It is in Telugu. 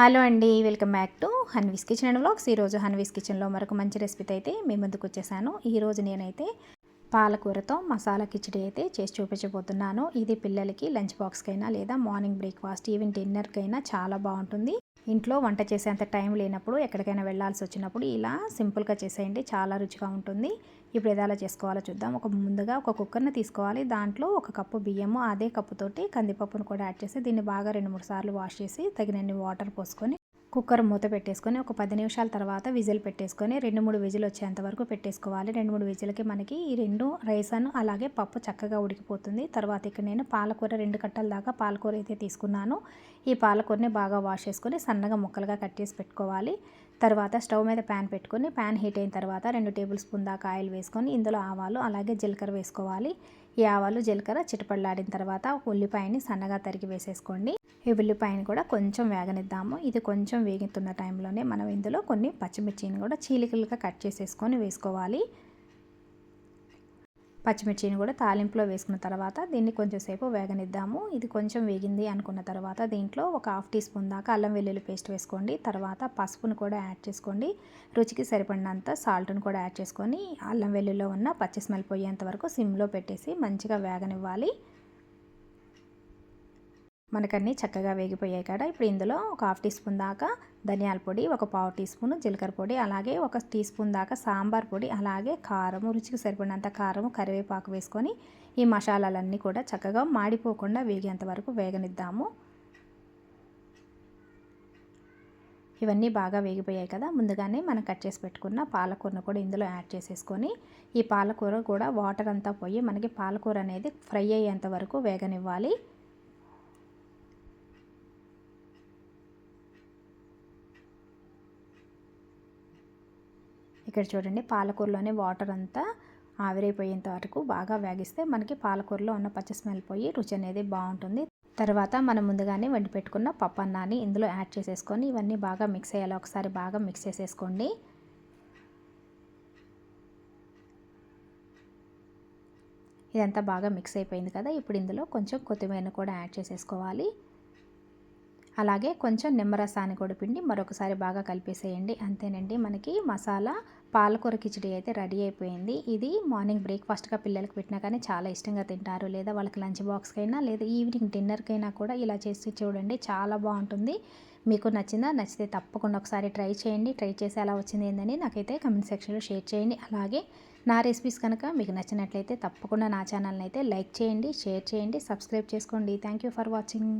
హలో అండి welcome back to Hanvi's kitchen and vlogs. ఈరోజు హన్వీస్ కిచెన్లో మరొక మంచి రెసిపీతో అయితే మీ ముందుకు వచ్చేసాను. ఈరోజు నేనైతే పాలకూరతో మసాలా కిచడీ అయితే చేసి చూపించబోతున్నాను. ఇది పిల్లలకి లంచ్ బాక్స్కైనా లేదా మార్నింగ్ బ్రేక్ఫాస్ట్ ఈవెన్ డిన్నర్కైనా చాలా బాగుంటుంది. ఇంట్లో వంట చేసేంత టైం లేనప్పుడు ఎక్కడికైనా వెళ్ళాల్సి వచ్చినప్పుడు ఇలా సింపుల్గా చేసేయండి. చాలా రుచిగా ఉంటుంది. ఇప్పుడు ఏదైనా చేసుకోవాలో చూద్దాం. ఒక ముందుగా ఒక కుక్కర్ని తీసుకోవాలి. దాంట్లో ఒక కప్పు బియ్యము అదే కప్పుతోటి కందిపప్పును కూడా యాడ్ చేసి దీన్ని బాగా రెండు మూడు సార్లు వాష్ చేసి తగినన్ని వాటర్ పోసుకొని కుక్కర్ మూత పెట్టేసుకొని ఒక పది నిమిషాల తర్వాత విజిల్ పెట్టేసుకొని రెండు మూడు విజిల్ వచ్చేంత వరకు పెట్టేసుకోవాలి. రెండు మూడు విజిల్కి మనకి ఈ రెండు రైసను అలాగే పప్పు చక్కగా ఉడికిపోతుంది. తర్వాత ఇక్కడ నేను పాలకూర రెండు కట్టల దాకా పాలకూర అయితే తీసుకున్నాను. ఈ పాలకూరని బాగా వాష్ చేసుకొని సన్నగా ముక్కలుగా కట్ చేసి పెట్టుకోవాలి. తర్వాత స్టవ్ మీద ప్యాన్ పెట్టుకొని ప్యాన్ హీట్ అయిన తర్వాత రెండు టేబుల్ స్పూన్ దాకా ఆయిల్ వేసుకొని ఇందులో ఆవాలు అలాగే జీలకర్ర వేసుకోవాలి. ఈ ఆవాలు జీలకర్ర చిటపడలాడిన తర్వాత ఉల్లిపాయని సన్నగా తరిగి వేసేసుకోండి. ఈ ఉల్లిపాయని కూడా కొంచెం వేగనిద్దాము. ఇది కొంచెం వేగుతున్న టైంలోనే మనం ఇందులో కొన్ని పచ్చిమిర్చిని కూడా చీలికలుగా కట్ చేసేసుకొని వేసుకోవాలి. పచ్చిమిర్చిని కూడా తాలింపులో వేసుకున్న తర్వాత దీన్ని కొంచెం సేపు వేగనిద్దాము. ఇది కొంచెం వేగింది అనుకున్న తర్వాత దీంట్లో ఒక హాఫ్ టీ స్పూన్ దాకా అల్లం వెల్లుల్లి పేస్ట్ వేసుకోండి. తర్వాత పసుపును కూడా యాడ్ చేసుకోండి. రుచికి సరిపడినంత సాల్ట్ను కూడా యాడ్ చేసుకొని అల్లం వెల్లుల్లో ఉన్న పచ్చి స్మెల్ పోయేంత వరకు సిమ్లో పెట్టేసి మంచిగా వేగనివ్వాలి. మనకన్నీ చక్కగా వేగిపోయాయి కదా. ఇప్పుడు ఇందులో ఒక హాఫ్ టీ స్పూన్ దాకా ధనియాల పొడి ఒక పావు టీ స్పూన్ జీలకర్ర పొడి అలాగే ఒక టీ స్పూన్ దాకా సాంబార్ పొడి అలాగే కారం రుచికి సరిపడినంత కారము కరివేపాకు వేసుకొని ఈ మసాలాలన్నీ కూడా చక్కగా మాడిపోకుండా వేగేంత వరకు వేగనిద్దాము. ఇవన్నీ బాగా వేగిపోయాయి కదా. ముందుగానే మనం కట్ చేసి పెట్టుకున్న పాలకూరను కూడా ఇందులో యాడ్ చేసేసుకొని ఈ పాలకూర కూడా వాటర్ అంతా పోయి మనకి పాలకూర అనేది ఫ్రై అయ్యేంత వరకు వేగనివ్వాలి. ఇక్కడ చూడండి పాలకూరలోనే వాటర్ అంతా ఆవిరైపోయేంత వరకు బాగా వేగిస్తే మనకి పాలకూరలో ఉన్న పచ్చి స్మెల్ పోయి రుచి అనేది బాగుంటుంది. తర్వాత మనం ముందుగానే వండి పెట్టుకున్న పప్పన్నాన్ని ఇందులో యాడ్ చేసేసుకొని ఇవన్నీ బాగా మిక్స్ అయ్యేలా ఒకసారి బాగా మిక్స్ చేసేసుకోండి. ఇదంతా బాగా మిక్స్ అయిపోయింది కదా ఇప్పుడు ఇందులో కొంచెం కొత్తిమీరను కూడా యాడ్ చేసేసుకోవాలి. అలాగే కొంచెం నిమ్మరసాన్ని కూడా పిండి మరొకసారి బాగా కలిపేసేయండి. అంతేనండి మనకి మసాలా పాలకూర కిచడీ అయితే రెడీ అయిపోయింది. ఇది మార్నింగ్ బ్రేక్ఫాస్ట్గా పిల్లలకి పెట్టినా కానీ చాలా ఇష్టంగా తింటారు. లేదా వాళ్ళకి లంచ్ బాక్స్కైనా లేదా ఈవినింగ్ డిన్నర్కైనా కూడా ఇలా చేసి చూడండి చాలా బాగుంటుంది. మీకు నచ్చిందా నచ్చితే తప్పకుండా ఒకసారి ట్రై చేయండి. ట్రై చేసి ఎలా వచ్చింది ఏందని నాకైతే కమెంట్ సెక్షన్లో షేర్ చేయండి. అలాగే నా రెసిపీస్ కనుక మీకు నచ్చినట్లయితే తప్పకుండా నా ఛానల్ని అయితే లైక్ చేయండి షేర్ చేయండి సబ్స్క్రైబ్ చేసుకోండి. Thank for watching.